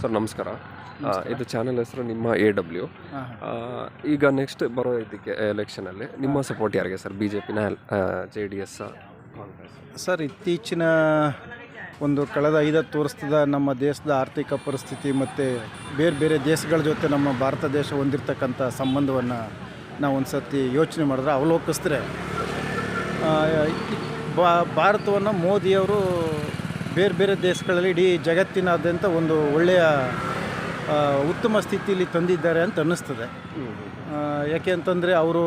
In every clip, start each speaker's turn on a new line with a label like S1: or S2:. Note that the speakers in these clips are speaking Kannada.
S1: ಸರ್ ನಮಸ್ಕಾರ. ಇದು ಚಾನೆಲ್ ಹೆಸರು ನಿಮ್ಮ ಎ ಡಬ್ಲ್ಯೂ ಈಗ ನೆಕ್ಸ್ಟ್ ಬರೋ ಇದಕ್ಕೆ ಎಲೆಕ್ಷನಲ್ಲಿ ನಿಮ್ಮ ಸಪೋರ್ಟ್ ಯಾರಿಗೆ ಸರ್? ಬಿ ಜೆ ಪಿನ ಜೆ ಡಿ ಎಸ್
S2: ಸರ್ ಇತ್ತೀಚಿನ ಒಂದು ಕಳೆದ ಐದತ್ತು ವರ್ಷದ ನಮ್ಮ ದೇಶದ ಆರ್ಥಿಕ ಪರಿಸ್ಥಿತಿ ಮತ್ತು ಬೇರೆ ಬೇರೆ ದೇಶಗಳ ಜೊತೆ ನಮ್ಮ ಭಾರತ ದೇಶ ಹೊಂದಿರತಕ್ಕಂಥ ಸಂಬಂಧವನ್ನು ನಾವು ಒಂದು ಸರ್ತಿ ಯೋಚನೆ ಮಾಡಿದ್ರೆ ಅವಲೋಕಿಸಿದ್ರೆ ಭಾರತವನ್ನು ಮೋದಿಯವರು ಬೇರೆ ಬೇರೆ ದೇಶಗಳಲ್ಲಿ ಇಡೀ ಜಗತ್ತಿನಾದ್ಯಂತ ಒಂದು ಒಳ್ಳೆಯ ಉತ್ತಮ ಸ್ಥಿತಿಯಲ್ಲಿ ತಂದಿದ್ದಾರೆ ಅಂತ ಅನ್ನಿಸ್ತದೆ. ಯಾಕೆ ಅಂತಂದರೆ ಅವರು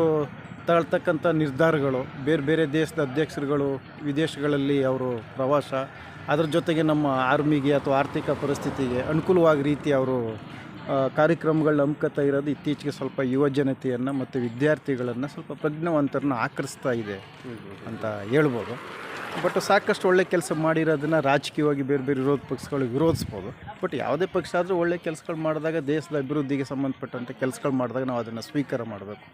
S2: ತಗೊಳ್ತಕ್ಕಂಥ ನಿರ್ಧಾರಗಳು, ಬೇರೆ ಬೇರೆ ದೇಶದ ಅಧ್ಯಕ್ಷರುಗಳು, ವಿದೇಶಗಳಲ್ಲಿ ಅವರು ಪ್ರವಾಸ, ಅದರ ಜೊತೆಗೆ ನಮ್ಮ ಆರ್ಮಿಗೆ ಅಥವಾ ಆರ್ಥಿಕ ಪರಿಸ್ಥಿತಿಗೆ ಅನುಕೂಲವಾಗಿ ರೀತಿ ಅವರು ಕಾರ್ಯಕ್ರಮಗಳನ್ನ ಹಮ್ಮಿಕೊತಾ ಇರೋದು ಇತ್ತೀಚೆಗೆ ಸ್ವಲ್ಪ ಯುವ ಜನತೆಯನ್ನು ಮತ್ತು ವಿದ್ಯಾರ್ಥಿಗಳನ್ನು ಸ್ವಲ್ಪ ಪ್ರಜ್ಞಾವಂತರನ್ನ ಆಕರ್ಷಿಸ್ತಾ ಇದೆ ಅಂತ ಹೇಳ್ಬೋದು. ಬಟ್ ಸಾಕಷ್ಟು ಒಳ್ಳೆ ಕೆಲಸ ಮಾಡಿರೋದನ್ನು ರಾಜಕೀಯವಾಗಿ ಬೇರೆ ಬೇರೆ ವಿರೋಧ ಪಕ್ಷಗಳು ವಿರೋಧಿಸ್ಬೋದು. ಬಟ್ ಯಾವುದೇ ಪಕ್ಷ ಆದರೂ ಒಳ್ಳೆ ಕೆಲಸಗಳು ಮಾಡಿದಾಗ ದೇಶದ ಅಭಿವೃದ್ಧಿಗೆ ಸಂಬಂಧಪಟ್ಟಂತೆ ಕೆಲಸಗಳು ಮಾಡಿದಾಗ ನಾವು ಅದನ್ನು ಸ್ವೀಕಾರ ಮಾಡಬೇಕು.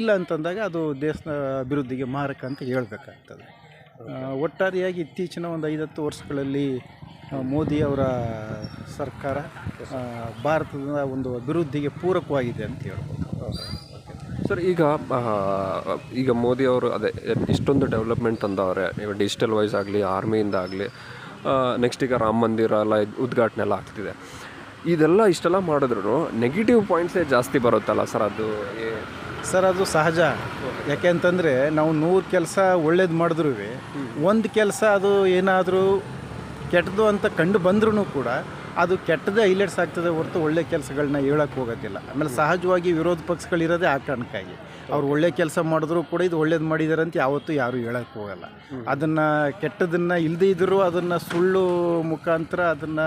S2: ಇಲ್ಲ ಅಂತಂದಾಗ ಅದು ದೇಶದ ಅಭಿವೃದ್ಧಿಗೆ ಮಾರಕ ಅಂತ ಹೇಳಬೇಕಾಗ್ತದೆ. ಒಟ್ಟಾರೆಯಾಗಿ ಇತ್ತೀಚಿನ ಒಂದು ಐದತ್ತು ವರ್ಷಗಳಲ್ಲಿ ಮೋದಿ ಅವರ ಸರ್ಕಾರ ಭಾರತದ ಒಂದು ಅಭಿವೃದ್ಧಿಗೆ ಪೂರಕವಾಗಿದೆ ಅಂತ ಹೇಳ್ಬೋದು.
S1: ಸರ್ ಈಗ ಈಗ ಮೋದಿ ಅವರು ಅದೇ ಇಷ್ಟೊಂದು ಡೆವಲಪ್ಮೆಂಟ್ ತಂದವ್ರೆ. ಈಗ ಡಿಜಿಟಲ್ ವೈಸ್ ಆಗಲಿ ಆರ್ಮಿಯಿಂದ ಆಗಲಿ ನೆಕ್ಸ್ಟ್ ಈಗ ರಾಮ ಮಂದಿರ ಎಲ್ಲ ಉದ್ಘಾಟನೆ ಎಲ್ಲ ಆಗ್ತಿದೆ. ಇದೆಲ್ಲ ಇಷ್ಟೆಲ್ಲ ಮಾಡಿದ್ರು ನೆಗೆಟಿವ್ ಪಾಯಿಂಟ್ಸೇ ಜಾಸ್ತಿ ಬರುತ್ತಲ್ಲ ಸರ್ ಅದು?
S2: ಸರ್ ಅದು ಸಹಜ. ಯಾಕೆ ಅಂತಂದರೆ ನಾವು ನೂರು ಕೆಲಸ ಒಳ್ಳೇದು ಮಾಡಿದ್ರೂ ಒಂದು ಕೆಲಸ ಅದು ಏನಾದರೂ ಕೆಟ್ಟದು ಅಂತ ಕಂಡು ಬಂದ್ರೂ ಕೂಡ ಅದು ಕೆಟ್ಟದೇ ಹೈಲೈಟ್ಸ್ ಆಗ್ತದೆ ಹೊರತು ಒಳ್ಳೆ ಕೆಲಸಗಳನ್ನ ಹೇಳಕ್ಕೆ ಹೋಗೋದಿಲ್ಲ. ಆಮೇಲೆ ಸಹಜವಾಗಿ ವಿರೋಧ ಪಕ್ಷಗಳಿರೋದೇ ಆ ಕಾರಣಕ್ಕಾಗಿ. ಅವ್ರು ಒಳ್ಳೆ ಕೆಲಸ ಮಾಡಿದ್ರು ಕೂಡ ಇದು ಒಳ್ಳೇದು ಮಾಡಿದ್ದಾರೆ ಅಂತ ಯಾವತ್ತೂ ಯಾರೂ ಹೇಳಕ್ಕೆ ಹೋಗಲ್ಲ. ಅದನ್ನು ಕೆಟ್ಟದನ್ನು ಇಲ್ಲದೇ ಇದ್ದರೂ ಅದನ್ನು ಸುಳ್ಳು ಮುಖಾಂತರ ಅದನ್ನು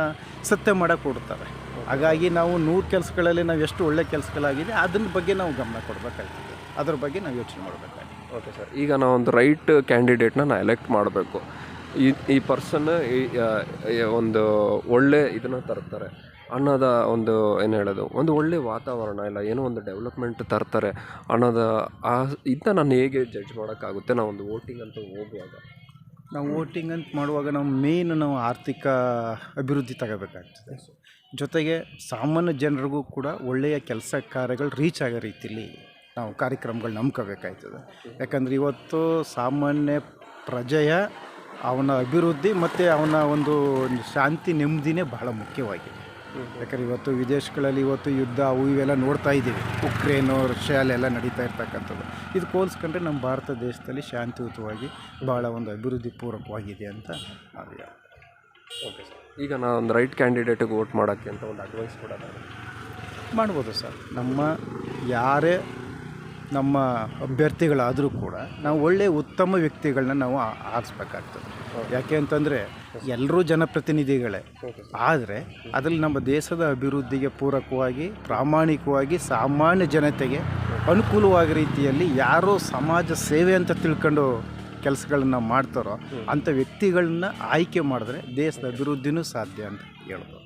S2: ಸತ್ಯ ಮಾಡಕ್ಕೆ ಕೊಡ್ತಾರೆ. ಹಾಗಾಗಿ ನಾವು ನೂರು ಕೆಲಸಗಳಲ್ಲಿ ನಾವು ಎಷ್ಟು ಒಳ್ಳೆ ಕೆಲಸಗಳಾಗಿದೆ ಅದನ್ನ ಬಗ್ಗೆ ನಾವು ಗಮನ ಕೊಡಬೇಕಾಗ್ತದೆ. ಅದ್ರ ಬಗ್ಗೆ ನಾವು ಯೋಚನೆ ಮಾಡಬೇಕಾಗಿದೆ
S1: ಓಕೆ ಸರ್ ಈಗ ನಾವು ಒಂದು ರೈಟ್ ಕ್ಯಾಂಡಿಡೇಟ್ನ ನಾ ಎಲೆಕ್ಟ್ ಮಾಡಬೇಕು. ಈ ಈ ಪರ್ಸನ್ ಒಂದು ಒಳ್ಳೆ ಇದನ್ನು ತರ್ತಾರೆ. ಅನ್ನೋದ ಒಂದು ಏನು ಹೇಳೋದು? ಒಂದು ಒಳ್ಳೆ ವಾತಾವರಣ ಇಲ್ಲ, ಏನೋ ಒಂದು ಡೆವಲಪ್ಮೆಂಟ್ ತರ್ತಾರೆ ಅನ್ನೋದ ಆ, ಇದನ್ನ ನಾನು ಹೇಗೆ ಜಡ್ಜ್ ಮಾಡೋಕ್ಕಾಗುತ್ತೆ? ನಾವು ಒಂದು ವೋಟಿಂಗ್ ಅಂತ ಹೋಗುವಾಗ.
S2: ನಾವು ವೋಟಿಂಗ್ ಅಂತ ಮಾಡುವಾಗ ನಾವು ಮೇನ್ ನಾವು ಆರ್ಥಿಕ ಅಭಿವೃದ್ಧಿ ತಗೋಬೇಕಾಗ್ತದೆ. ಜೊತೆಗೆ ಸಾಮಾನ್ಯ ಜನರಿಗೂ ಕೂಡ ಒಳ್ಳೆಯ ಕೆಲಸ ಕಾರ್ಯಗಳು ರೀಚ್ ಆಗೋ ರೀತಿಯಲ್ಲಿ ನಾವು ಕಾರ್ಯಕ್ರಮಗಳು ನಂಬ್ಕೋಬೇಕಾಯ್ತದೆ. ಯಾಕಂದರೆ ಇವತ್ತು ಸಾಮಾನ್ಯ ಪ್ರಜೆಯ ಅವನ ಅಭಿವೃದ್ಧಿ ಮತ್ತು ಅವನ ಒಂದು ಶಾಂತಿ ನೆಮ್ಮದಿನೇ ಬಹಳ ಮುಖ್ಯವಾಗಿದೆ. ಯಾಕಂದ್ರೆ ಇವತ್ತು ವಿದೇಶಗಳಲ್ಲಿ ಇವತ್ತು ಯುದ್ಧ ಅವು ಇವೆಲ್ಲ ನೋಡ್ತಾ ಇದ್ದೀವಿ. ಉಕ್ರೇನು ರಷ್ಯಾ ಅಲ್ಲೆಲ್ಲ ನಡೀತಾ ಇರ್ತಕ್ಕಂಥದ್ದು. ಇದು ಹೋಲಿಸ್ಕೊಂಡ್ರೆ ನಮ್ಮ ಭಾರತ ದೇಶದಲ್ಲಿ ಶಾಂತಿಯುತವಾಗಿ ಭಾಳ ಒಂದು ಅಭಿವೃದ್ಧಿ ಪೂರಕವಾಗಿದೆ ಅಂತ.
S1: ಓಕೆ ಸರ್ ಈಗ ನಾನು ಒಂದು ರೈಟ್ ಕ್ಯಾಂಡಿಡೇಟಿಗೆ ವೋಟ್ ಮಾಡೋಕ್ಕೆ ಅಂತ ಒಂದು ಅಡ್ವೈಸ್ ಕೊಡೋದು
S2: ಮಾಡ್ಬೋದು ಸರ್. ನಮ್ಮ ಯಾರೇ ನಮ್ಮ ಅಭ್ಯರ್ಥಿಗಳಾದರೂ ಕೂಡ ನಾವು ಒಳ್ಳೆಯ ಉತ್ತಮ ವ್ಯಕ್ತಿಗಳನ್ನ ನಾವು ಆರಿಸ್ಬೇಕಾಗ್ತದೆ ಯಾಕೆ ಅಂತಂದರೆ ಎಲ್ಲರೂ ಜನಪ್ರತಿನಿಧಿಗಳೇ. ಆದರೆ ಅದರಲ್ಲಿ ನಮ್ಮ ದೇಶದ ಅಭಿವೃದ್ಧಿಗೆ ಪೂರಕವಾಗಿ ಪ್ರಾಮಾಣಿಕವಾಗಿ ಸಾಮಾನ್ಯ ಜನತೆಗೆ ಅನುಕೂಲವಾದ ರೀತಿಯಲ್ಲಿ ಯಾರೋ ಸಮಾಜ ಸೇವೆ ಅಂತ ತಿಳ್ಕೊಂಡು ಕೆಲಸಗಳನ್ನ ಮಾಡ್ತಾರೋ ಅಂಥ ವ್ಯಕ್ತಿಗಳನ್ನ ಆಯ್ಕೆ ಮಾಡಿದ್ರೆ ದೇಶದ ಅಭಿವೃದ್ಧಿನೂ ಸಾಧ್ಯ ಅಂತ ಹೇಳ್ಬೋದು.